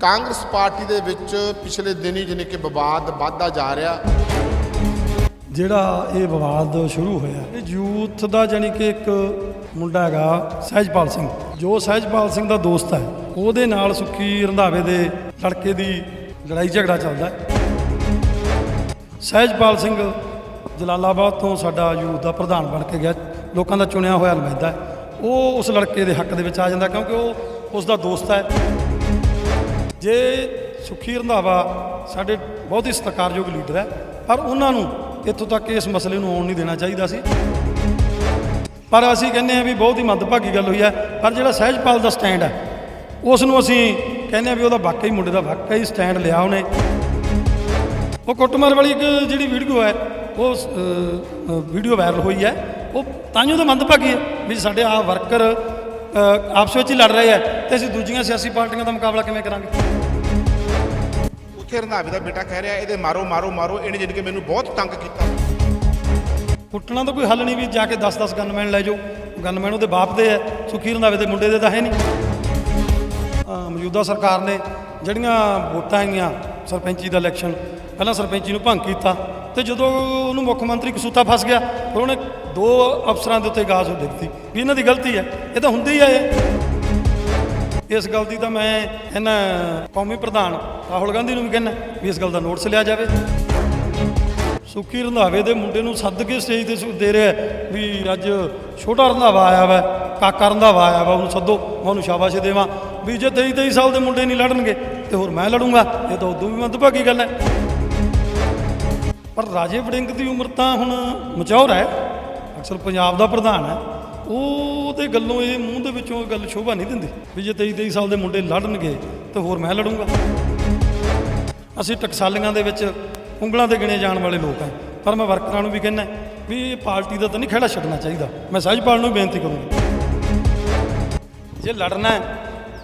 Congress party ਦੇ ਵਿੱਚ ਪਿਛਲੇ ਦਿਨੀ ਜਾਣੀ ਕਿ ਵਿਵਾਦ ਵੱਧਦਾ ਜਾ ਰਿਹਾ। ਜਿਹੜਾ ਇਹ ਵਿਵਾਦ ਸ਼ੁਰੂ ਹੋਇਆ, ਇਹ ਯੂਥ ਦਾ ਜਾਨੀ ਕਿ ਇੱਕ ਮੁੰਡਾ ਹੈਗਾ ਸਹਿਜਪਾਲ ਸਿੰਘ। ਜੋ ਸਹਿਜਪਾਲ ਸਿੰਘ ਦਾ ਦੋਸਤ ਹੈ, ਉਹਦੇ ਨਾਲ ਸੁੱਕੀ ਰੰਧਾਵੇ ਦੇ ਲੜਕੇ ਦੀ ਲੜਾਈ ਝਗੜਾ ਚੱਲਦਾ ਸਹਿਜਪਾਲ ਸਿੰਘ ਜਲਾਲਾਬਾਦ ਤੋਂ ਸਾਡਾ ਯੂਥ ਦਾ ਪ੍ਰਧਾਨ ਬਣ ਕੇ ਗਿਆ, ਲੋਕਾਂ ਦਾ ਚੁਣਿਆ ਹੋਇਆ ਨੁਮਾਇੰਦਾ ਉਹ ਉਸ ਲੜਕੇ ਦੇ ਹੱਕ ਦੇ ਵਿੱਚ ਆ ਜਾਂਦਾ ਕਿਉਂਕਿ ਉਹ ਉਸ ਦਾ ਦੋਸਤ ਹੈ। ਜੇ ਸੁਖੀ ਰੰਧਾਵਾ ਸਾਡੇ ਬਹੁਤ ਹੀ ਸਤਿਕਾਰਯੋਗ ਲੀਡਰ ਹੈ, ਪਰ ਉਹਨਾਂ ਨੂੰ ਇੱਥੋਂ ਤੱਕ ਇਸ ਮਸਲੇ ਨੂੰ ਆਉਣ ਨਹੀਂ ਦੇਣਾ ਚਾਹੀਦਾ ਸੀ। ਪਰ ਅਸੀਂ ਕਹਿੰਦੇ ਹਾਂ ਵੀ ਬਹੁਤ ਹੀ ਮੰਦਭਾਗੀ ਗੱਲ ਹੋਈ ਹੈ, ਪਰ ਜਿਹੜਾ ਸਹਿਜਪਾਲ ਦਾ ਸਟੈਂਡ ਹੈ ਉਸ ਨੂੰ ਅਸੀਂ ਕਹਿੰਦੇ ਹਾਂ ਵੀ ਉਹਦਾ ਵਾਕਈ ਮੁੰਡੇ ਦਾ ਵਾਕਈ ਸਟੈਂਡ ਲਿਆ ਉਹਨੇ। ਉਹ ਕੁੱਟਮਾਰ ਵਾਲੀ ਇੱਕ ਜਿਹੜੀ ਵੀਡੀਓ ਹੈ, ਉਹ ਵੀਡੀਓ ਵਾਇਰਲ ਹੋਈ ਹੈ, ਉਹ ਤਾਂ ਹੀ ਉਹਦਾ ਮੰਦਭਾਗੀ ਹੈ ਵੀ ਸਾਡੇ ਆ ਵਰਕਰ ਆਪਸ ਵਿੱਚ ਹੀ ਲੜ ਰਹੇ ਹੈ ਤੇ ਅਸੀਂ ਦੂਜੀਆਂ ਸਿਆਸੀ ਪਾਰਟੀਆਂ ਦਾ ਮੁਕਾਬਲਾ ਕਿਵੇਂ ਕਰਾਂਗੇ? ਉੱਥੇ ਰੰਧਾਵੇ ਦਾ ਬੇਟਾ ਕਹਿ ਰਿਹਾ ਇਹਦੇ ਮਾਰੋ ਮਾਰੋ ਮਾਰੋ ਇਹਨੇ ਜਾਣੀ ਕਿ ਮੈਨੂੰ ਬਹੁਤ ਤੰਗ ਕੀਤਾ। ਕੁੱਟਣਾ ਤਾਂ ਕੋਈ ਹੱਲ ਨਹੀਂ ਵੀ ਜਾ ਕੇ 10-10 ਗਨਮੈਨ ਲੈ ਜਾਓ। ਗਨਮੈਨ ਉਹਦੇ ਬਾਪ ਦੇ ਹੈ ਸੁਖੀ ਰੰਧਾਵੇ ਦੇ ਮੁੰਡੇ ਦੇ ਤਾਂ ਹੈ ਨਹੀਂ। ਅਹ ਮੌਜੂਦਾ ਸਰਕਾਰ ਨੇ ਜਿਹੜੀਆਂ ਵੋਟਾਂ ਆਈਆਂ ਸਰਪੰਚੀ ਦਾ ਇਲੈਕਸ਼ਨ ਪਹਿਲਾਂ ਸਰਪੰਚੀ ਨੂੰ ਭੰਗ ਕੀਤਾ ਤੇ ਜਦੋਂ ਉਹਨੂੰ ਮੁੱਖ ਮੰਤਰੀ ਕਸੂਤਾ ਫਸ ਗਿਆ, ਫਿਰ ਉਹਨੇ ਦੋ ਅਫਸਰਾਂ ਦੇ ਉੱਤੇ ਗਾਜ਼ ਦਿੱਤੀ ਵੀ ਇਹਨਾਂ ਦੀ ਗਲਤੀ ਹੈ, ਇਹ ਤਾਂ ਹੁੰਦੀ ਹੈ ਇਹ। ਇਸ ਗੱਲ ਦੀ ਤਾਂ ਮੈਂ ਇਹਨਾਂ ਕੌਮੀ ਪ੍ਰਧਾਨ ਰਾਹੁਲ ਗਾਂਧੀ ਨੂੰ ਵੀ ਕਹਿੰਦਾ ਵੀ ਇਸ ਗੱਲ ਦਾ ਨੋਟਿਸ ਲਿਆ ਜਾਵੇ। ਸੁੱਕੀ ਰੰਧਾਵੇ ਦੇ ਮੁੰਡੇ ਨੂੰ ਸੱਦ ਕੇ ਸਟੇਜ ਤੇ ਦੇ ਰਿਹਾ ਵੀ ਅੱਜ ਛੋਟਾ ਰੰਧਾਵਾ ਆਇਆ ਵਾ, ਕਾਕਾ ਰੰਧਾਵਾ ਆਇਆ ਵਾ, ਉਹਨੂੰ ਸੱਦੋ, ਮੈਂ ਉਹਨੂੰ ਸ਼ਾਬਾਸ਼ ਦੇਵਾਂ। ਵੀ ਜੇ 23 23 ਸਾਲ ਦੇ ਮੁੰਡੇ ਨਹੀਂ ਲੜਨਗੇ, ਤੇ ਹੋਰ ਮੈਂ ਲੜੂੰਗਾ, ਇਹ ਤਾਂ ਉਦੋਂ ਵੀ ਮੰਦਭਾਗੀ ਗੱਲ ਹੈ। ਪਰ ਰਾਜੇ ਵੜਿੰਗ ਦੀ ਉਮਰ ਤਾਂ ਹੁਣ ਮਚੌਰ ਹੈ, ਅਕਸਰ ਪੰਜਾਬ ਦਾ ਪ੍ਰਧਾਨ ਹੈ। ਉਹ ਤੇ ਗੱਲੋਂ ਇਹ ਮੂੰਹ ਦੇ ਵਿੱਚੋਂ ਗੱਲ ਸ਼ੋਭਾ ਨਹੀਂ ਦਿੰਦੀ ਵੀ ਜੇ 23 23 ਸਾਲ ਦੇ ਮੁੰਡੇ ਲੜਨਗੇ ਤਾਂ ਹੋਰ ਮੈਂ ਲੜੂੰਗਾ। ਅਸੀਂ ਟਕਸਾਲੀਆਂ ਦੇ ਵਿੱਚ ਉਂਗਲਾਂ ਤੇ ਗਿਣੇ ਜਾਣ ਵਾਲੇ ਲੋਕ ਹਾਂ, ਪਰ ਮੈਂ ਵਰਕਰਾਂ ਨੂੰ ਵੀ ਕਹਿੰਦਾ ਵੀ ਇਹ ਪਾਰਟੀ ਦਾ ਤਾਂ ਨਹੀਂ ਖੇੜਾ ਛੱਡਣਾ ਚਾਹੀਦਾ। ਮੈਂ ਸਹਿਜਪਾਲ ਨੂੰ ਬੇਨਤੀ ਕਰੂੰਗਾ। ਜੇ ਲੜਨਾ ਹੈ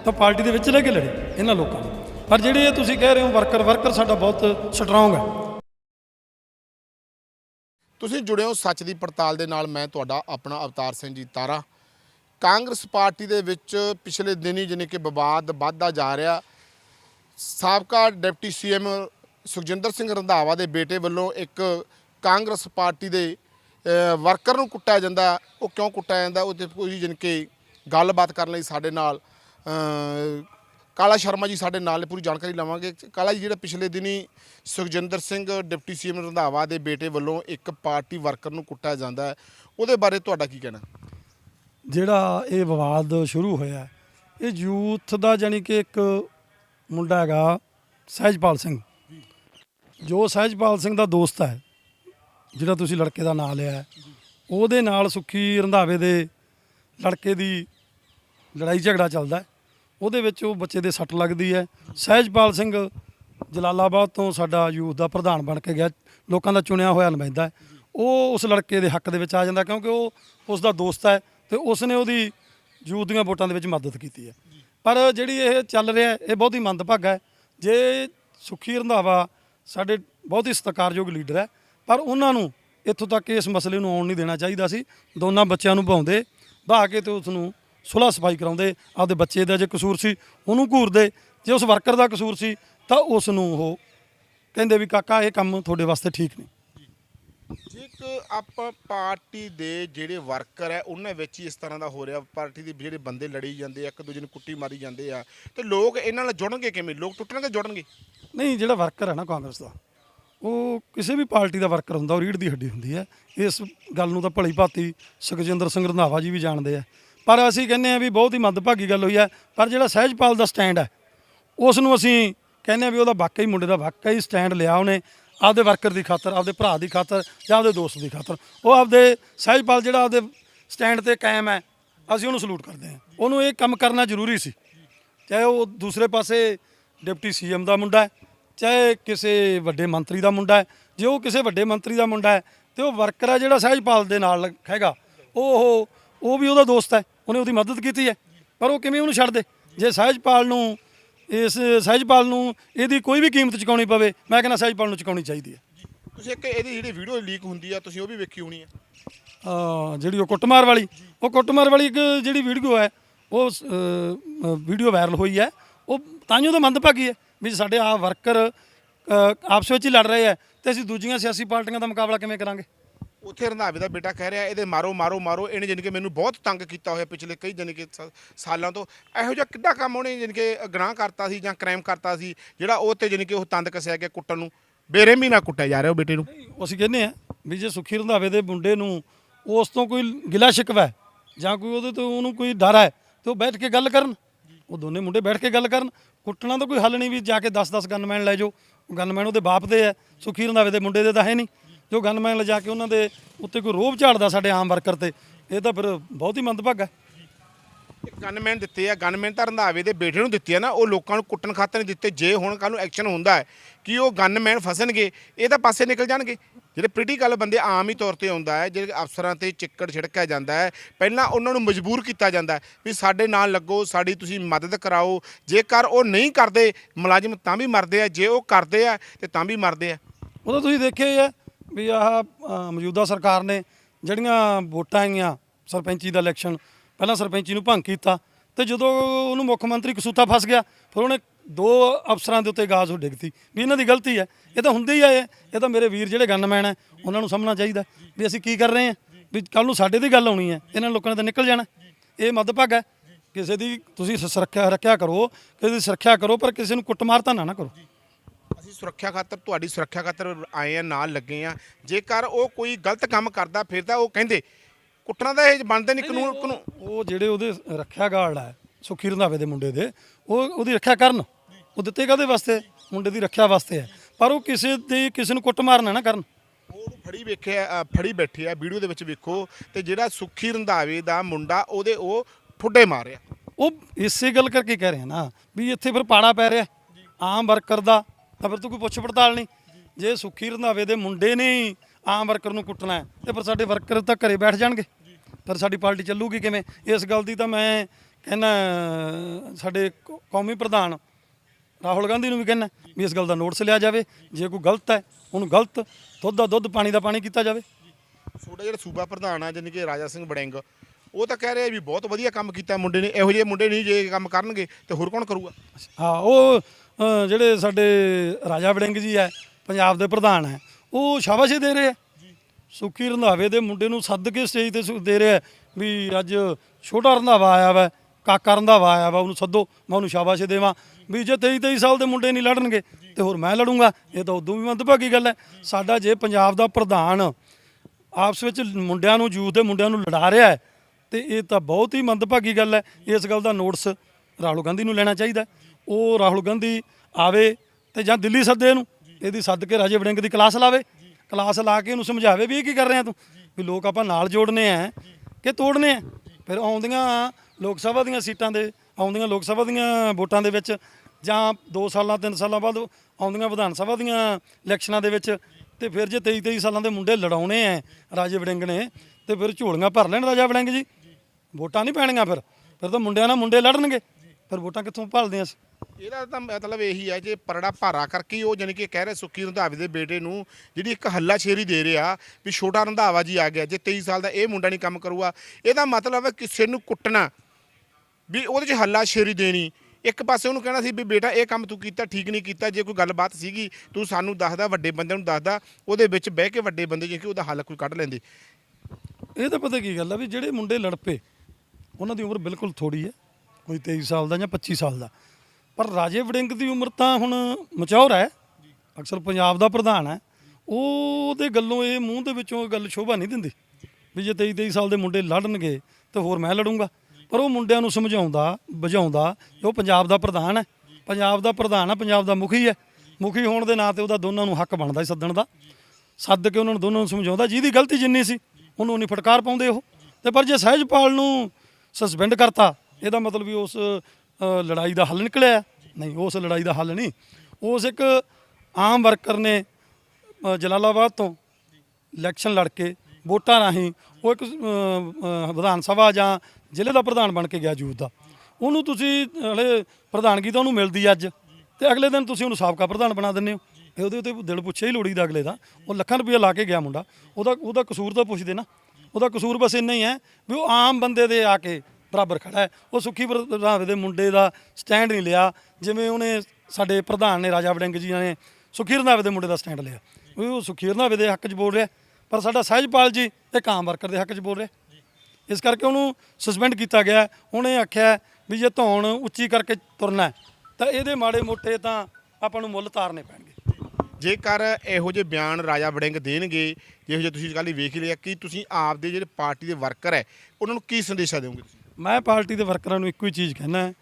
ਤਾਂ ਪਾਰਟੀ ਦੇ ਵਿੱਚ ਲੈ ਕੇ ਲੜੇ ਇਹਨਾਂ ਲੋਕਾਂ ਨੂੰ। ਪਰ ਜਿਹੜੇ ਇਹ ਤੁਸੀਂ ਕਹਿ ਰਹੇ ਹੋ, ਵਰਕਰ ਵਰਕਰ ਸਾਡਾ ਬਹੁਤ ਸਟਰੋਂਗ ਹੈ। ਤੁਸੀਂ ਜੁੜੇ ਹੋ ਸੱਚ ਦੀ ਪੜਤਾਲ ਦੇ ਨਾਲ, ਮੈਂ ਤੁਹਾਡਾ ਆਪਣਾ ਅਵਤਾਰ ਸਿੰਘ ਜੀ ਤਾਰਾ। ਕਾਂਗਰਸ ਪਾਰਟੀ ਦੇ ਵਿੱਚ ਪਿਛਲੇ ਦਿਨੀ ਜਾਣੀ ਕਿ ਵਿਵਾਦ ਵੱਧਦਾ ਜਾ ਰਿਹਾ। ਸਾਬਕਾ deputy C M Sukhjinder Singh Randhawa ਦੇ ਬੇਟੇ ਵੱਲੋਂ ਇੱਕ ਕਾਂਗਰਸ ਪਾਰਟੀ ਦੇ ਵਰਕਰ ਨੂੰ ਕੁੱਟਿਆ ਜਾਂਦਾ। ਉਹ ਕਿਉਂ ਕੁੱਟਿਆ ਜਾਂਦਾ? ਉਹਦੇ ਕੋਈ ਜਾਣੀ ਕਿ ਗੱਲਬਾਤ ਕਰਨ ਲਈ ਸਾਡੇ ਨਾਲ ਕਾਲਾ ਸ਼ਰਮਾ ਜੀ ਸਾਡੇ ਨਾਲ ਨੇ, ਪੂਰੀ ਜਾਣਕਾਰੀ ਲਵਾਂਗੇ। ਕਾਲਾ ਜੀ ਜਿਹੜਾ ਪਿਛਲੇ ਦਿਨੀ Sukhjinder Singh deputy C M Randhawa ਦੇ ਬੇਟੇ ਵੱਲੋਂ ਇੱਕ ਪਾਰਟੀ ਵਰਕਰ ਨੂੰ ਕੁੱਟਿਆ ਜਾਂਦਾ ਹੈ ਉਹਦੇ ਬਾਰੇ ਤੁਹਾਡਾ ਕੀ ਕਹਿਣਾ? ਜਿਹੜਾ ਇਹ ਵਿਵਾਦ ਸ਼ੁਰੂ ਹੋਇਆ ਇਹ ਯੂਥ ਦਾ ਜਾਨੀ ਕਿ ਇੱਕ ਮੁੰਡਾ ਹੈਗਾ ਸਹਿਜਪਾਲ ਸਿੰਘ। ਜੋ ਸਹਿਜਪਾਲ ਸਿੰਘ ਦਾ ਦੋਸਤ ਹੈ ਜਿਹੜਾ ਤੁਸੀਂ ਲੜਕੇ ਦਾ ਨਾਮ ਲਿਆ ਉਹਦੇ ਨਾਲ ਸੁੱਖੀ ਰੰਧਾਵੇ ਦੇ ਲੜਕੇ ਦੀ ਲੜਾਈ ਝਗੜਾ ਚੱਲਦਾ ਹੈ। ਉਹਦੇ ਵਿੱਚ ਉਹ ਬੱਚੇ ਦੇ ਸੱਟ ਲੱਗਦੀ ਹੈ। ਸਹਿਜਪਾਲ ਸਿੰਘ ਜਲਾਲਾਬਾਦ ਤੋਂ ਸਾਡਾ ਯੂਥ ਦਾ ਪ੍ਰਧਾਨ ਬਣ ਕੇ ਗਿਆ। ਲੋਕਾਂ ਦਾ ਚੁਣਿਆ ਹੋਇਆ ਨੁਮਾਇੰਦਾ ਹੈ। ਉਹ ਉਸ ਲੜਕੇ ਦੇ ਹੱਕ ਦੇ ਵਿੱਚ ਆ ਜਾਂਦਾ ਕਿਉਂਕਿ ਉਹ ਉਸ ਦਾ ਦੋਸਤ ਹੈ ਤੇ ਉਸ ਨੇ ਉਹਦੀ ਯੂਥ ਦੀਆਂ ਵੋਟਾਂ ਦੇ ਵਿੱਚ ਮਦਦ ਕੀਤੀ ਹੈ। ਪਰ ਜਿਹੜੀ ਇਹ ਚੱਲ ਰਿਹਾ ਹੈ, ਇਹ ਬਹੁਤ ਹੀ ਮੰਦਭਾਗਾ ਹੈ। ਜੇ ਸੁਖੀ ਰੰਧਾਵਾ ਸਾਡੇ ਬਹੁਤ ਹੀ ਸਤਿਕਾਰਯੋਗ ਲੀਡਰ ਹੈ ਪਰ ਉਹਨਾਂ ਨੂੰ ਇੱਥੋਂ ਤੱਕ ਇਸ ਮਸਲੇ ਨੂੰ ਆਉਣ ਨਹੀਂ ਦੇਣਾ ਚਾਹੀਦਾ ਸੀ। ਦੋਨਾਂ ਬੱਚਿਆਂ ਨੂੰ ਭਾਉਂਦੇ ਬਹਾ ਕੇ ਤੇ ਉਸ ਨੂੰ ਸੁਲ੍ਹਾ ਸਫ਼ਾਈ ਕਰਾਉਂਦੇ ਆਪਦੇ ਬੱਚੇ ਦਾ ਜੇ ਕਸੂਰ ਸੀ ਉਹਨੂੰ ਘੂਰਦੇ ਜੇ ਉਸ ਵਰਕਰ ਦਾ ਕਸੂਰ ਸੀ ਤਾਂ ਉਸ ਨੂੰ ਉਹ ਕਹਿੰਦੇ ਵੀ ਕਾਕਾ ਇਹ ਕੰਮ ਤੁਹਾਡੇ ਵਾਸਤੇ ਠੀਕ ਨਹੀਂ। ਇੱਕ ਆਪਾਂ ਪਾਰਟੀ ਦੇ ਜਿਹੜੇ ਵਰਕਰ ਹੈ ਉਹਨਾਂ ਵਿੱਚ ਹੀ ਇਸ ਤਰ੍ਹਾਂ ਦਾ ਹੋ ਰਿਹਾ ਪਾਰਟੀ ਦੇ ਜਿਹੜੇ ਬੰਦੇ ਲੜੀ ਜਾਂਦੇ ਆ ਇੱਕ ਦੂਜੇ ਨੂੰ ਕੁੱਟੀ ਮਾਰੀ ਜਾਂਦੇ ਆ ਤੇ ਲੋਕ ਇਹਨਾਂ ਨਾਲ ਜੁੜਨਗੇ ਕਿਵੇਂ? ਲੋਕ ਟੁੱਟਣਗੇ ਜੁੜਨਗੇ? ਨਹੀਂ ਜਿਹੜਾ ਵਰਕਰ ਹੈ ਨਾ ਕਾਂਗਰਸ ਦਾ ਉਹ ਕਿਸੇ ਵੀ ਪਾਰਟੀ ਦਾ ਵਰਕਰ ਹੁੰਦਾ ਉਹ ਰੀੜ ਦੀ ਹੱਡੀ ਹੁੰਦੀ ਹੈ। ਇਸ ਗੱਲ ਨੂੰ ਤਾਂ ਭਲੀ ਭਾਤੀ ਸੁਖਜਿੰਦਰ ਸਿੰਘ ਰੰਧਾਵਾ ਜੀ ਵੀ ਜਾਣਦੇ ਆ। ਪਰ ਅਸੀਂ ਕਹਿੰਦੇ ਆ ਵੀ ਬਹੁਤ ਹੀ ਮੰਦਭਾਗੀ ਗੱਲ ਹੋਈ ਹੈ, ਪਰ ਜਿਹੜਾ ਸਹਿਜਪਾਲ ਦਾ ਸਟੈਂਡ ਹੈ ਉਸ ਨੂੰ ਅਸੀਂ ਕਹਿੰਦੇ ਆ ਵੀ ਉਹਦਾ ਵਾਕਈ ਮੁੰਡੇ ਦਾ ਵਾਕਈ ਸਟੈਂਡ ਲਿਆ ਉਹਨੇ, ਆਪਦੇ ਵਰਕਰ ਦੀ ਖਾਤਰ, ਆਪਦੇ ਭਰਾ ਦੀ ਖਾਤਰ ਜਾਂ ਆਪਦੇ ਦੋਸਤ ਦੀ ਖਾਤਰ। ਉਹ ਆਪਦੇ ਸਹਿਜਪਾਲ ਜਿਹੜਾ ਆਪਦੇ ਸਟੈਂਡ ਤੇ ਕਾਇਮ ਹੈ, ਅਸੀਂ ਉਹਨੂੰ ਸਲੂਟ ਕਰਦੇ ਹਾਂ। ਉਹਨੂੰ ਇਹ ਕੰਮ ਕਰਨਾ ਜ਼ਰੂਰੀ ਸੀ। ਚਾਹੇ ਉਹ ਦੂਸਰੇ ਪਾਸੇ ਡਿਪਟੀ ਸੀਐਮ ਦਾ ਮੁੰਡਾ ਹੈ, ਚਾਹੇ ਕਿਸੇ ਵੱਡੇ ਮੰਤਰੀ ਦਾ ਮੁੰਡਾ ਹੈ, ਜੇ ਉਹ ਕਿਸੇ ਵੱਡੇ ਮੰਤਰੀ ਦਾ ਮੁੰਡਾ ਹੈ, ਤੇ ਉਹ ਵਰਕਰ ਹੈ ਜਿਹੜਾ ਸਹਿਜਪਾਲ ਦੇ ਨਾਲ ਹੈਗਾ, ਉਹ ਉਹ ਉਹ ਵੀ ਉਹਦਾ ਦੋਸਤ ਹੈ। ਉਹਨੇ ਉਹਦੀ ਮਦਦ ਕੀਤੀ ਹੈ। ਪਰ ਉਹ ਕਿਵੇਂ ਉਹਨੂੰ ਛੱਡ ਦੇ ਜੇ ਸਹਿਜਪਾਲ ਨੂੰ ਇਸ ਸਹਿਜਪਾਲ ਨੂੰ ਇਹਦੀ ਕੋਈ ਵੀ ਕੀਮਤ ਚੁਕਾਉਣੀ ਪਵੇ ਮੈਂ ਕਹਿੰਦਾ ਸਹਿਜਪਾਲ ਨੂੰ ਚੁਕਾਉਣੀ ਚਾਹੀਦੀ ਹੈ। ਤੁਸੀਂ ਇੱਕ ਇਹਦੀ ਜਿਹੜੀ ਵੀਡੀਓ ਲੀਕ ਹੁੰਦੀ ਆ ਤੁਸੀਂ ਉਹ ਵੀ ਵੇਖੀ ਹੋਣੀ ਆ? ਅਹ ਜਿਹੜੀ ਉਹ ਕੁੱਟਮਾਰ ਵਾਲੀ ਉਹ ਕੁੱਟਮਾਰ ਵਾਲੀ ਇੱਕ ਜਿਹੜੀ ਵੀਡੀਓ ਹੈ ਉਹ ਵੀਡੀਓ ਵਾਇਰਲ ਹੋਈ ਹੈ। ਉਹ ਤਾਂਹੀਓ ਤਾਂ ਮੰਦਭਾਗੀ ਹੈ ਵੀ ਸਾਡੇ ਆ ਵਰਕਰ ਆਪਸ ਵਿੱਚ ਹੀ ਲੜ ਰਹੇ ਆ ਤੇ ਅਸੀਂ ਦੂਜੀਆਂ ਸਿਆਸੀ ਪਾਰਟੀਆਂ ਦਾ ਮੁਕਾਬਲਾ ਕਿਵੇਂ ਕਰਾਂਗੇ? ਉੱਥੇ ਰੰਧਾਵੇ ਦਾ ਬੇਟਾ ਕਹਿ ਰਿਹਾ, ਇਹਦੇ ਮਾਰੋ ਮਾਰੋ ਮਾਰੋ, ਇਹਨੇ ਜਾਣੀ ਕਿ ਮੈਨੂੰ ਬਹੁਤ ਤੰਗ ਕੀਤਾ ਹੋਇਆ ਪਿਛਲੇ ਕਈ ਜਾਣੀ ਕਿ ਸਾ- ਸਾਲਾਂ ਤੋਂ। ਇਹੋ ਜਿਹਾ ਕਿੱਡਾ ਕੰਮ ਉਹਨੇ ਜਾਣੀ ਕਿ ਗੁਨਾਹ ਕਰਤਾ ਸੀ ਜਾਂ ਕ੍ਰਾਈਮ ਕਰਤਾ ਸੀ, ਜਿਹੜਾ ਉਹ ਤੇ ਜਾਣੀ ਕਿ ਉਹ ਤੰਦ ਕਸਿਆ ਗਿਆ ਕੁੱਟਣ ਨੂੰ। ਬੇਰਹਿਮੀ ਨਾਲ ਕੁੱਟਿਆ ਜਾ ਰਿਹਾ ਉਹ ਬੇਟੇ ਨੂੰ। ਅਸੀਂ ਕਹਿੰਦੇ ਆ ਵੀ ਜੇ ਸੁਖੀ ਰੰਧਾਵੇ ਦੇ ਮੁੰਡੇ ਨੂੰ ਉਸ ਤੋਂ ਕੋਈ ਗਿਲਾ ਸ਼ਿਕਵਾ ਹੈ ਜਾਂ ਕੋਈ ਉਹਦੇ ਤੋਂ ਉਹਨੂੰ ਕੋਈ ਡਰ ਹੈ ਤੇ ਉਹ ਬੈਠ ਕੇ ਗੱਲ ਕਰਨ। ਉਹ ਦੋਨੇ ਮੁੰਡੇ ਬੈਠ ਕੇ ਗੱਲ ਕਰਨ। ਕੁੱਟਣਾ ਤਾਂ ਕੋਈ ਹੱਲ ਨਹੀਂ ਵੀ ਜਾ ਕੇ 10-10 ਗਨਮੈਨ ਲੈ ਜਾਓ। ਗਨਮੈਨ ਉਹਦੇ ਬਾਪ ਦੇ ਹੈ, ਸੁਖੀ ਰੰਧਾਵੇ ਦੇ ਮੁੰਡੇ ਦੇ ਤਾਂ ਹੈ ਨਹੀਂ। ਜੋ ਗਨਮੈਨ ਲਿਜਾ ਕੇ ਉਹਨਾਂ ਦੇ ਉੱਤੇ ਕੋਈ ਰੋਬ ਝਾੜਦਾ ਸਾਡੇ ਆਮ ਵਰਕਰ ਤੇ ਇਹ ਤਾਂ ਫਿਰ ਬਹੁਤ ਹੀ ਮੰਦਭਾਗਾ ਗਨਮੈਨ ਦਿੱਤੇ ਆ ਗਨਮੈਨ ਤਾਂ ਰੰਧਾਵੇ ਦੇ ਬੇਟੇ ਨੂੰ ਦਿੱਤੇ ਆ ਨਾ ਉਹ ਲੋਕਾਂ ਨੂੰ ਕੁੱਟਣ ਖਾਤਰ ਨਹੀਂ ਦਿੱਤੇ ਜੇ ਹੁਣ ਕੱਲ ਨੂੰ ਐਕਸ਼ਨ ਹੁੰਦਾ ਹੈ ਕਿ ਉਹ ਗਨਮੈਨ ਫਸਣਗੇ ਇਹ ਤਾਂ ਪਾਸੇ ਨਿਕਲ ਜਾਣਗੇ। ਜਿਹੜੇ ਪੋਲੀਟੀਕਲ ਬੰਦੇ ਆਮ ਹੀ ਤੌਰ ਤੇ ਆਉਂਦਾ ਹੈ ਜਿਹੜੇ ਅਫਸਰਾਂ ਤੇ ਚਿੱਕੜ ਛਿੜਕਿਆ ਜਾਂਦਾ ਹੈ ਪਹਿਲਾਂ ਉਹਨਾਂ ਨੂੰ ਮਜਬੂਰ ਕੀਤਾ ਜਾਂਦਾ ਹੈ ਵੀ ਸਾਡੇ ਨਾਲ ਲੱਗੋ ਸਾਡੀ ਤੁਸੀਂ ਮਦਦ ਕਰਾਓ ਜੇਕਰ ਉਹ ਨਹੀਂ ਕਰਦੇ ਮੁਲਾਜ਼ਮ ਤਾਂ ਵੀ ਮਰਦੇ ਆ ਜੇ ਉਹ ਕਰਦੇ ਆ ਤੇ ਤਾਂ ਵੀ ਮਰਦੇ ਆ। ਉਦੋਂ ਤੁਸੀਂ ਦੇਖਿਆ ਹੀ ਹੈ ਵੀ ਆਹ ਅ, ਮੌਜੂਦਾ ਸਰਕਾਰ ਨੇ ਜਿਹੜੀਆਂ ਵੋਟਾਂ ਆਈਆਂ ਸਰਪੰਚੀ ਦਾ ਇਲੈਕਸ਼ਨ ਪਹਿਲਾਂ ਸਰਪੰਚੀ ਨੂੰ ਭੰਗ ਕੀਤਾ ਤੇ ਜਦੋਂ ਉਹਨੂੰ ਮੁੱਖ ਮੰਤਰੀ ਕਸੂਤਾ ਫਸ ਗਿਆ ਫਿਰ ਉਹਨੇ ਦੋ ਅਫਸਰਾਂ ਦੇ ਉੱਤੇ ਗਾਜ਼ ਡਿੱਗਤੀ ਵੀ ਇਹਨਾਂ ਦੀ ਗਲਤੀ ਹੈ। ਇਹ ਤਾਂ ਹੁੰਦੇ ਹੀ ਆਏ ਆ। ਇਹ ਤਾਂ ਮੇਰੇ ਵੀਰ ਜਿਹੜੇ ਗਨਮੈਨ ਹੈ ਉਹਨਾਂ ਨੂੰ ਸਮਝਣਾ ਚਾਹੀਦਾ ਵੀ ਅਸੀਂ ਕੀ ਕਰ ਰਹੇ ਹਾਂ ਵੀ ਕੱਲ ਨੂੰ ਸਾਡੇ ਦੀ ਗੱਲ ਆਉਣੀ ਹੈ ਇਹਨਾਂ ਲੋਕਾਂ ਨੇ ਤਾਂ ਨਿਕਲ ਜਾਣਾ। ਇਹ ਮੱਦਭਾਗ ਹੈ। ਕਿਸੇ ਦੀ ਤੁਸੀਂ ਸ- ਸੁਰੱਖਿਆ ਰੱਖਿਆ ਕਰੋ ਕਿਸੇ ਦੀ ਸੁਰੱਖਿਆ ਕਰੋ ਪਰ ਕਿਸੇ ਨੂੰ ਕੁੱਟਮਾਰ ਤਾਂ ਨਾ ਨਾ ਕਰੋ। ਅਸੀਂ ਸੁਰੱਖਿਆ ਖਾਤਰ ਤੁਹਾਡੀ ਸੁਰੱਖਿਆ ਖਾਤਰ ਆਏ ਆ ਨਾਲ ਲੱਗੇ ਆ। ਜੇਕਰ ਉਹ ਕੋਈ ਗਲਤ ਕੰਮ ਕਰਦਾ ਫਿਰ ਤਾਂ ਉਹ ਕਹਿੰਦੇ ਕੁੱਟਣਾ ਦਾ ਇਹ ਬਣਦਾ ਨਹੀਂ ਕਾਨੂੰਨ ਕਾਨੂੰਨ ਉਹ ਜਿਹੜੇ ਉਹਦੇ ਰੱਖਿਆ ਗਾਰਡ ਹੈ ਸੁਖੀ ਰੰਧਾਵੇ ਦੇ ਮੁੰਡੇ ਦੇ ਉਹ ਉਹਦੀ ਰੱਖਿਆ ਕਰਨ। ਉਹ ਦਿੱਤੇ ਕਾਦੇ ਵਾਸਤੇ? ਮੁੰਡੇ ਦੀ ਰੱਖਿਆ ਵਾਸਤੇ ਹੈ ਪਰ ਉਹ ਕਿਸੇ ਦੇ ਕਿਸੇ ਨੂੰ ਕੁੱਟ ਮਾਰਨਾ ਨਾ ਕਰਨ। ਉਹਨੂੰ ਫੜੀ ਵੇਖਿਆ ਫੜੀ ਬੈਠੇ ਆ ਵੀਡੀਓ ਦੇ ਵਿੱਚ ਵੇਖੋ ਤੇ ਜਿਹੜਾ ਸੁੱਖੀ ਰੰਧਾਵੇ ਦਾ ਮੁੰਡਾ ਉਹਦੇ ਉਹ ਠੁੱਡੇ ਮਾਰਿਆ। ਉਹ ਇਸੇ ਗੱਲ ਕਰਕੇ ਕਹਿ ਰਹੇ ਨਾ ਵੀ ਇੱਥੇ ਫਿਰ ਪਾੜਾ ਪੈ ਰਿਹਾ। ਆਮ ਵਰਕਰ ਦਾ ਤਾਂ ਫਿਰ ਤੂੰ ਕੋਈ ਪੁੱਛ ਪੜਤਾਲ ਨਹੀਂ। ਜੇ ਸੁਖੀ ਰੰਧਾਵੇ ਦੇ ਮੁੰਡੇ ਨੇ ਆਮ ਵਰਕਰ ਨੂੰ ਕੁੱਟਣਾ ਹੈ ਤੇ ਫਿਰ ਸਾਡੇ ਵਰਕਰ ਤਾਂ ਘਰੇ ਬੈਠ ਜਾਣਗੇ। ਫਿਰ ਸਾਡੀ ਪਾਰਟੀ ਚੱਲੂਗੀ ਕਿਵੇਂ? ਇਸ ਗੱਲ ਦੀ ਤਾਂ ਮੈਂ ਕਹਿੰਦਾ ਸਾਡੇ ਕੌਮੀ ਪ੍ਰਧਾਨ ਰਾਹੁਲ ਗਾਂਧੀ ਨੂੰ ਵੀ ਕਹਿੰਦਾ ਵੀ ਇਸ ਗੱਲ ਦਾ ਨੋਟਿਸ ਲਿਆ ਜਾਵੇ। ਜੇ ਕੋਈ ਗਲਤ ਹੈ ਉਹਨੂੰ ਗਲਤ ਦੁੱਧ ਦਾ ਦੁੱਧ ਪਾਣੀ ਦਾ ਪਾਣੀ ਕੀਤਾ ਜਾਵੇ। ਤੁਹਾਡਾ ਜਿਹੜਾ ਸੂਬਾ ਪ੍ਰਧਾਨ ਆ ਜਾਨੀ ਕਿ ਰਾਜਾ ਸਿੰਘ ਬੜਿੰਗ ਉਹ ਤਾਂ ਕਹਿ ਰਿਹਾ ਵੀ ਬਹੁਤ ਵਧੀਆ ਕੰਮ ਕੀਤਾ ਮੁੰਡੇ ਨੇ ਇਹੋ ਜਿਹੇ ਮੁੰਡੇ ਨਹੀਂ ਜੇ ਕੰਮ ਕਰਨਗੇ ਤੇ ਹੋਰ ਕੌਣ ਕਰੂਗਾ? ਹਾਂ ਉਹ ਜਿਹੜੇ ਸਾਡੇ ਰਾਜਾ ਵੜਿੰਗ ਜੀ ਹੈ ਪੰਜਾਬ ਦੇ ਪ੍ਰਧਾਨ ਹੈ ਉਹ ਸ਼ਾਬਾਸ਼ੀ ਦੇ ਰਹੇ ਆ ਸੁੱਖੀ ਰੰਧਾਵੇ ਦੇ ਮੁੰਡੇ ਨੂੰ ਸੱਦ ਕੇ ਸਟੇਜ ਤੇ ਦੇ ਰਿਹਾ ਵੀ ਅੱਜ ਛੋਟਾ ਰੰਧਾਵਾ ਆਇਆ ਵਾ ਕਾਕਾ ਰੰਧਾਵਾ ਆਇਆ ਵਾ ਉਹਨੂੰ ਸੱਦੋ ਮੈਂ ਉਹਨੂੰ ਸ਼ਾਬਾਸ਼ੀ ਦੇਵਾਂ। ਵੀ ਜੇ 23 23 ਸਾਲ ਦੇ ਮੁੰਡੇ ਨਹੀਂ ਲੜਨਗੇ ਤੇ ਹੋਰ ਮੈਂ ਲੜੂੰਗਾ ਇਹ ਤਾਂ ਉਦੋਂ ਵੀ ਮੰਦਭਾਗੀ ਗੱਲ ਹੈ। ਸਾਡਾ ਜੇ ਪੰਜਾਬ ਦਾ ਪ੍ਰਧਾਨ ਆਪਸ ਵਿੱਚ ਮੁੰਡਿਆਂ ਨੂੰ ਯੂਥ ਦੇ ਮੁੰਡਿਆਂ ਨੂੰ ਲੜਾ ਰਿਹਾ ਹੈ ਤੇ ਇਹ ਤਾਂ ਬਹੁਤ ਹੀ ਮੰਦਭਾਗੀ ਗੱਲ ਹੈ। ਇਸ ਗੱਲ ਦਾ ਨੋਟਿਸ ਰਾਹੁਲ ਗਾਂਧੀ ਨੂੰ ਲੈਣਾ ਚਾਹੀਦਾ ਉਹ ਰਾਹੁਲ ਗਾਂਧੀ ਆਵੇ ਤੇ ਜਾਂ ਦਿੱਲੀ ਸੱਦੇ ਇਹਨੂੰ, ਇਹਦੀ ਸੱਦ ਕੇ ਰਾਜੇ ਵੜਿੰਗ ਦੀ ਕਲਾਸ ਲਾਵੇ। ਕਲਾਸ ਲਾ ਕੇ ਉਹਨੂੰ ਸਮਝਾਵੇ ਵੀ ਇਹ ਕੀ ਕਰ ਰਿਹਾ ਤੂੰ? ਵੀ ਲੋਕ ਆਪਾਂ ਨਾਲ ਜੋੜਨੇ ਆ, ਕਿ ਤੋੜਨੇ ਆ? ਫਿਰ ਆਉਂਦੀਆਂ ਲੋਕ ਸਭਾ ਦੀਆਂ ਸੀਟਾਂ ਦੇ, ਆਉਂਦੀਆਂ ਲੋਕ ਸਭਾ ਦੀਆਂ ਵੋਟਾਂ ਦੇ ਵਿੱਚ, ਜਾਂ 2 ਸਾਲਾਂ 3 ਸਾਲਾਂ ਬਾਅਦ ਆਉਂਦੀਆਂ ਵਿਧਾਨ ਸਭਾ ਦੀਆਂ ਇਲੈਕਸ਼ਨਾਂ ਦੇ ਵਿੱਚ, ਤੇ ਫਿਰ ਜੇ 23 23 ਸਾਲਾਂ ਦੇ ਮੁੰਡੇ ਲੜਾਉਣੇ ਆ ਰਾਜੇ ਵੜਿੰਗ ਨੇ, ਤੇ ਫਿਰ ਝੋਲੀਆਂ ਭਰ ਲੈਣ ਰਾਜਾ ਵੜਿੰਗ ਜੀ। ਵੋਟਾਂ ਨਹੀਂ ਪੈਣੀਆਂ ਫਿਰ ਫਿਰ ਤਾਂ ਮੁੰਡਿਆਂ ਨਾਲ ਮੁੰਡੇ ਲੜਨਗੇ। ਫਿਰ ਵੋਟਾਂ ਕਿੱਥੋਂ ਭਾਲਦੇ ਅਸੀਂ ਇਹਦਾ ਤਾਂ ਮਤਲਬ ਇਹੀ ਹੈ ਜੇ ਪਰੜਾ ਭਾਰਾ ਕਰਕੇ ਹੀ ਉਹ ਜਾਨੀ ਕਿ ਕਹਿ ਰਹੇ ਸੁੱਖੀ ਰੰਧਾਵੇ ਦੇ ਬੇਟੇ ਨੂੰ ਜਿਹੜੀ ਇੱਕ ਹੱਲਾ ਸ਼ੇਰੀ ਦੇ ਰਿਹਾ ਵੀ ਛੋਟਾ ਰੰਧਾਵਾ ਜੀ ਆ ਗਿਆ ਜੇ 23 ਸਾਲ ਦਾ ਇਹ ਮੁੰਡਾ ਨਹੀਂ ਕੰਮ ਕਰੂਗਾ ਇਹਦਾ ਮਤਲਬ ਹੈ ਕਿਸੇ ਨੂੰ ਕੁੱਟਣਾ ਵੀ ਉਹਦੇ 'ਚ ਹੱਲਾ ਸ਼ੇਰੀ ਦੇਣੀ। ਇੱਕ ਪਾਸੇ ਉਹਨੂੰ ਕਹਿਣਾ ਸੀ ਵੀ ਬੇਟਾ ਇਹ ਕੰਮ ਤੂੰ ਕੀਤਾ ਠੀਕ ਨਹੀਂ ਕੀਤਾ ਜੇ ਕੋਈ ਗੱਲਬਾਤ ਸੀਗੀ ਤੂੰ ਸਾਨੂੰ ਦੱਸਦਾ ਵੱਡੇ ਬੰਦੇ ਨੂੰ ਦੱਸਦਾ ਉਹਦੇ ਵਿੱਚ ਬਹਿ ਕੇ ਵੱਡੇ ਬੰਦੇ ਜੇ ਕਿ ਉਹਦਾ ਹੱਲ ਕੋਈ ਕੱਢ ਲੈਂਦੇ। ਇਹ ਤਾਂ ਪਤਾ ਕੀ ਗੱਲ ਆ ਵੀ ਜਿਹੜੇ ਮੁੰਡੇ ਲੜ ਪਏ ਉਹਨਾਂ ਦੀ ਉਮਰ ਬਿਲਕੁਲ ਥੋੜੀ ਹੈ। ਕੋਈ 23 ਸਾਲ ਦਾ ਜਾਂ 25 ਸਾਲ ਦਾ। ਪਰ ਰਾਜੇ ਵੜਿੰਗ ਦੀ ਉਮਰ ਤਾਂ ਹੁਣ ਮਚੌਰ ਹੈ। ਅਕਸਰ ਪੰਜਾਬ ਦਾ ਪ੍ਰਧਾਨ ਹੈ। ਉਹਦੇ ਗੱਲੋਂ ਇਹ ਮੂੰਹ ਦੇ ਵਿੱਚੋਂ ਗੱਲ ਸ਼ੋਭਾ ਨਹੀਂ ਦਿੰਦੀ ਵੀ ਜੇ 23 23 ਸਾਲ ਦੇ ਮੁੰਡੇ ਲੜਨਗੇ ਤੇ ਹੋਰ ਮੈਂ ਲੜੂੰਗਾ। ਪਰ ਉਹ ਮੁੰਡਿਆਂ ਨੂੰ ਸਮਝਾਉਂਦਾ, ਬੁਝਾਉਂਦਾ ਉਹ ਪੰਜਾਬ ਦਾ ਪ੍ਰਧਾਨ ਹੈ। ਪੰਜਾਬ ਦਾ ਪ੍ਰਧਾਨ ਹੈ, ਪੰਜਾਬ ਦਾ ਮੁਖੀ ਹੈ। ਮੁਖੀ ਹੋਣ ਦੇ ਨਾਂ ਤੇ ਉਹਦਾ ਦੋਨਾਂ ਨੂੰ ਹੱਕ ਬਣਦਾ ਸੱਦਣ ਦਾ। ਸੱਦ ਕੇ ਉਹਨਾਂ ਨੂੰ ਦੋਨਾਂ ਨੂੰ ਸਮਝਾਉਂਦਾ, ਜਿਹਦੀ ਗਲਤੀ ਜਿੰਨੀ ਸੀ ਉਹਨੂੰ ਉਨੀ ਫਟਕਾਰ ਪਾਉਂਦੇ ਉਹ। ਤੇ ਪਰ ਜੇ ਸਹਿਜਪਾਲ ਨੂੰ ਸਸਪੈਂਡ ਕਰਤਾ ਇਹਦਾ ਮਤਲਬ ਵੀ ਉਸ ਲੜਾਈ ਦਾ ਹੱਲ ਨਿਕਲਿਆ ਨਹੀਂ, ਉਸ ਲੜਾਈ ਦਾ ਹੱਲ ਨਹੀਂ। ਉਸ ਇੱਕ ਆਮ ਵਰਕਰ ਨੇ ਜਲਾਲਾਬਾਦ ਤੋਂ ਇਲੈਕਸ਼ਨ ਲੜ ਕੇ ਵੋਟਾਂ ਰਾਹੀਂ ਉਹ ਇੱਕ ਵਿਧਾਨ ਸਭਾ ਜਾਂ ਜ਼ਿਲ੍ਹੇ ਦਾ ਪ੍ਰਧਾਨ ਬਣ ਕੇ ਗਿਆ ਜੂਥ ਦਾ। ਉਹਨੂੰ ਤੁਸੀਂ ਹਲੇ ਪ੍ਰਧਾਨਗੀ ਤਾਂ ਉਹਨੂੰ ਮਿਲਦੀ ਅੱਜ ਤੇ ਅਗਲੇ ਦਿਨ ਤੁਸੀਂ ਉਹਨੂੰ ਸਾਬਕਾ ਪ੍ਰਧਾਨ ਬਣਾ ਦਿੰਦੇ ਹੋ। ਇਹ ਉਹਦੇ ਉੱਤੇ ਦਿਲ ਪੁੱਛਿਆ ਹੀ ਲੋੜੀਦਾ ਅਗਲੇ ਦਾ। ਉਹ ਲੱਖਾਂ ਰੁਪਏ ਲਾ ਕੇ ਗਿਆ ਮੁੰਡਾ। ਉਹਦਾ ਉਹਦਾ ਕਸੂਰ ਤਾਂ ਪੁੱਛਦੇ ਨਾ। ਉਹਦਾ ਕਸੂਰ ਬਸ ਇੰਨਾ ਹੀ ਹੈ ਵੀ ਉਹ ਆਮ ਬੰਦੇ ਦੇ ਆ ਕੇ ਬਰਾਬਰ ਖੜਾ ਹੈ। ਉਹ ਸੁੱਖੀ ਰੰਧਾਵੇ ਦੇ ਮੁੰਡੇ ਦਾ ਸਟੈਂਡ ਨਹੀਂ ਲਿਆ। ਜਿਵੇਂ ਉਹਨੇ ਸਾਡੇ ਪ੍ਰਧਾਨ ਨੇ ਰਾਜਾ ਵੜਿੰਗ ਜੀ ਨੇ ਸੁਖੀ ਰੰਧਾਵੇ ਦੇ ਮੁੰਡੇ ਦਾ ਸਟੈਂਡ ਲਿਆ। ਉਹ ਸੁਖੀ ਰੰਧਾਵੇ ਦੇ ਹੱਕ 'ਚ ਬੋਲ ਰਿਹਾ। ਪਰ ਸਾਡਾ ਸਹਿਜਪਾਲ ਜੀ ਇਹ ਆਮ ਵਰਕਰ ਦੇ ਹੱਕ 'ਚ ਬੋਲ ਰਿਹਾ। ਇਸ ਕਰਕੇ ਉਹਨੂੰ ਸਸਪੈਂਡ ਕੀਤਾ ਗਿਆ। ਉਹਨੇ ਆਖਿਆ ਵੀ ਜੇ ਧੌਣ ਉੱਚੀ ਕਰਕੇ ਤੁਰਨਾ ਤਾਂ ਇਹਦੇ ਮਾੜੇ ਮੋਟੇ ਤਾਂ ਆਪਾਂ ਨੂੰ ਮੁੱਲ ਤਾਰਨੇ ਪੈਣਗੇ। ਜੇਕਰ ਇਹੋ ਜਿਹੇ ਬਿਆਨ ਰਾਜਾ ਵੜਿੰਗ ਦੇਣਗੇ ਜਿਹੋ ਜਿਹੇ ਤੁਸੀਂ ਗੱਲ ਹੀ ਵੇਖ ਹੀ ਲਿਆ ਕਿ ਤੁਸੀਂ ਆਪ ਦੇ ਜਿਹੜੇ ਪਾਰਟੀ ਦੇ ਵਰਕਰ ਹੈ, ਉਹਨਾਂ ਨੂੰ ਕੀ ਸੰਦੇਸ਼ਾ ਦਿਓਗੇ ਤੁਸੀਂ? ਮੈਂ ਪਾਰਟੀ ਦੇ ਵਰਕਰਾਂ ਨੂੰ ਇੱਕੋ ਹੀ ਚੀਜ਼ ਕਹਿਣਾ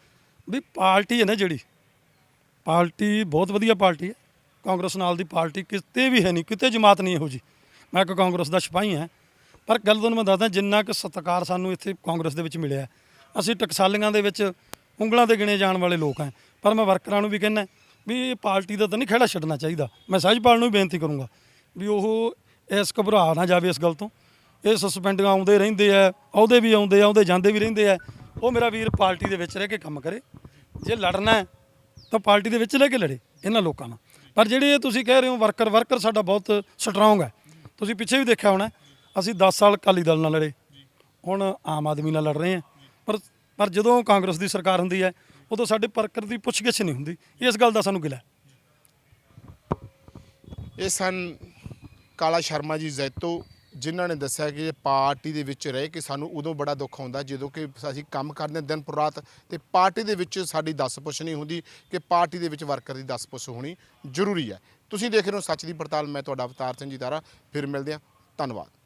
ਵੀ ਪਾਰਟੀ ਹੈ ਨਾ ਜਿਹੜੀ, ਪਾਰਟੀ ਬਹੁਤ ਵਧੀਆ ਪਾਰਟੀ ਹੈ। ਕਾਂਗਰਸ ਨਾਲ ਦੀ ਪਾਰਟੀ ਕਿਤੇ ਵੀ ਹੈ ਨਹੀਂ, ਕਿਤੇ ਜਮਾਤ ਨਹੀਂ ਇਹੋ ਜੀ ਮੈਂ ਇੱਕ ਕਾਂਗਰਸ ਦਾ ਸਿਪਾਹੀ ਹਾਂ, ਪਰ ਗੱਲ ਤੁਹਾਨੂੰ ਮੈਂ ਦੱਸਦਾ, ਜਿੰਨਾ ਕੁ ਸਤਿਕਾਰ ਸਾਨੂੰ ਇੱਥੇ ਕਾਂਗਰਸ ਦੇ ਵਿੱਚ ਮਿਲਿਆ, ਅਸੀਂ ਟਕਸਾਲੀਆਂ ਦੇ ਵਿੱਚ ਉਂਗਲਾਂ ਦੇ ਗਿਣੇ ਜਾਣ ਵਾਲੇ ਲੋਕ ਹਾਂ, ਪਰ ਮੈਂ ਵਰਕਰਾਂ ਨੂੰ ਵੀ ਕਹਿੰਦਾ ਵੀ ਇਹ ਪਾਰਟੀ ਦਾ ਤਾਂ ਨਹੀਂ ਖੇੜਾ ਛੱਡਣਾ ਚਾਹੀਦਾ। ਮੈਂ ਸਹਿਜਪਾਲ ਨੂੰ ਵੀ ਬੇਨਤੀ ਕਰੂੰਗਾ ਵੀ ਉਹ ਇਸ ਘਬਰਾ ਨਾ ਜਾਵੇ ਇਸ ਗੱਲ ਤੋਂ। ਇਹ ਸਸਪੈਂਡ ਆਉਂਦੇ ਰਹਿੰਦੇ ਆ, ਅਹੁਦੇ ਵੀ ਆਉਂਦੇ ਆ ਆਉਂਦੇ ਜਾਂਦੇ ਵੀ ਰਹਿੰਦੇ ਆ। ਉਹ ਮੇਰਾ ਵੀਰ ਪਾਰਟੀ ਦੇ ਵਿੱਚ ਰਹਿ ਕੇ ਕੰਮ ਕਰੇ। ਜੇ ਲੜਨਾ ਹੈ, ਤਾਂ ਪਾਰਟੀ ਦੇ ਵਿੱਚ ਲੈ ਕੇ ਲੜੇ ਇਹਨਾਂ ਲੋਕਾਂ ਨਾਲ। ਪਰ ਜਿਹੜੇ ਇਹ ਤੁਸੀਂ ਕਹਿ ਰਹੇ ਹੋ ਵਰਕਰ ਵਰਕਰ ਸਾਡਾ ਬਹੁਤ ਸਟਰੋਂਗ ਹੈ। ਤੁਸੀਂ ਪਿੱਛੇ ਵੀ ਦੇਖਿਆ ਹੋਣਾ, ਅਸੀਂ 10 ਸਾਲ ਅਕਾਲੀ ਦਲ ਨਾਲ ਲੜੇ। ਹੁਣ ਆਮ ਆਦਮੀ ਨਾਲ ਲੜ ਰਹੇ ਹਾਂ ਪਰ ਪਰ ਜਦੋਂ ਕਾਂਗਰਸ ਦੀ ਸਰਕਾਰ ਹੁੰਦੀ ਹੈ, ਉਦੋਂ ਸਾਡੇ ਵਰਕਰ ਦੀ ਪੁੱਛਗਿੱਛ ਨਹੀਂ ਹੁੰਦੀ। ਇਸ ਗੱਲ ਦਾ ਸਾਨੂੰ ਗਿਲਾ ਹੈ। ਇਹ ਸਨ ਕਾਲਾ ਸ਼ਰਮਾ ਜੀ ਜ਼ੈਤੋ। ਜਿਨ੍ਹਾਂ ਨੇ ਦੱਸਿਆ ਕਿ ਪਾਰਟੀ ਦੇ ਵਿੱਚ ਰਹਿ ਕੇ ਸਾਨੂੰ ਉਦੋਂ ਬੜਾ ਦੁੱਖ ਆਉਂਦਾ ਜਦੋਂ ਕਿ ਅਸੀਂ ਕੰਮ ਕਰਦੇ ਹਾਂ ਦਿਨ ਪਰ ਰਾਤ ਤੇ ਪਾਰਟੀ ਦੇ ਵਿੱਚ ਸਾਡੀ ਦੱਸ ਪੁੱਛ ਨਹੀਂ ਹੁੰਦੀ ਕਿ ਪਾਰਟੀ ਦੇ ਵਿੱਚ ਵਰਕਰ ਦੀ ਦੱਸ ਪੁੱਛ ਹੋਣੀ ਜ਼ਰੂਰੀ ਹੈ। ਤੁਸੀਂ ਦੇਖ ਰਹੇ ਹੋ ਸੱਚ ਦੀ ਪੜਤਾਲ, ਮੈਂ ਤੁਹਾਡਾ ਅਵਤਾਰ ਸਿੰਘ ਜੀ ਤਾਰਾ, ਫਿਰ ਮਿਲਦੇ ਹਾਂ। ਧੰਨਵਾਦ।